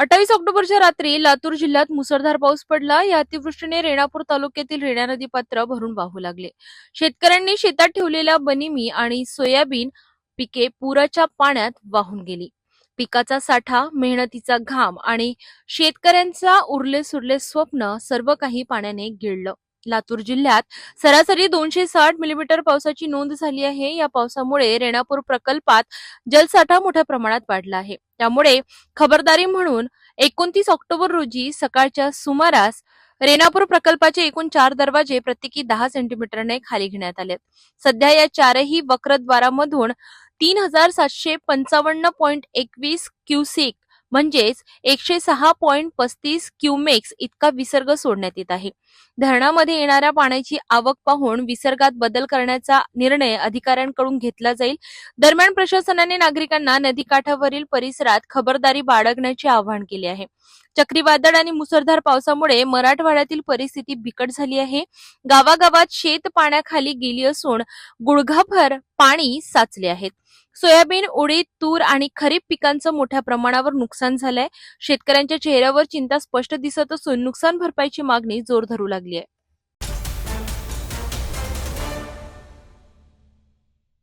अठ्ठावीस ऑक्टोबरच्या रात्री लातूर जिल्ह्यात मुसळधार पाऊस पडला. या अतिवृष्टीने रेणापूर तालुक्यातील रेणा नदी पात्र भरून वाहू लागले. शेतकऱ्यांनी शेतात ठेवलेल्या बनिमी आणि सोयाबीन पिके पुराच्या पाण्यात वाहून गेली. पिकाचा साठा मेहनतीचा घाम आणि शेतकऱ्यांचा उरले सुरले स्वप्न सर्व काही पाण्याने गिळलं. लातूर जिल्ह्यात सरासरी दोनशे साठ मिलीमीटर पावसाची नोंद झाली आहे. या पावसामुळे रेणापूर प्रकल्पात जलसाठा मोठ्या प्रमाणात वाढला आहे. त्यामुळे खबरदारी म्हणून एकोणतीस ऑक्टोबर रोजी सकाळच्या सुमारास रेणापूर प्रकल्पाचे एकूण चार दरवाजे प्रत्येकी दहा सेंटीमीटरने खाली घेण्यात आले. सध्या या चारही वक्रद्वारामधून तीन हजार सातशे पंचावन्न पॉईंट एकवीस क्युसेक म्हणजेच एकशे सहा पॉईंट पस्तीस क्युमेक्स इतका विसर्ग सोडण्यात येत आहे. धरणामध्ये येणाऱ्या पाण्याची आवक पाहून विसर्गात बदल करण्याचा निर्णय अधिकाऱ्यांकडून घेतला जाईल. दरम्यान प्रशासनाने नागरिकांना नदीकाठावरील परिसरात खबरदारी बाळगण्याचे आवाहन केले आहे. चक्रीवादळ आणि मुसळधार पावसामुळे मराठवाड्यातील परिस्थिती बिकट झाली आहे. गावागावात शेत पाण्याखाली गेली असून गुडघाभर पाणी साचले आहेत सोयाबीन उडीद तूर आणि खरीप पिकांचं मोठ्या प्रमाणावर नुकसान झालंय. शेतकऱ्यांच्या चेहऱ्यावर चिंता स्पष्ट दिसत असून नुकसान भरपाईची मागणी जोर धरू लागली आहे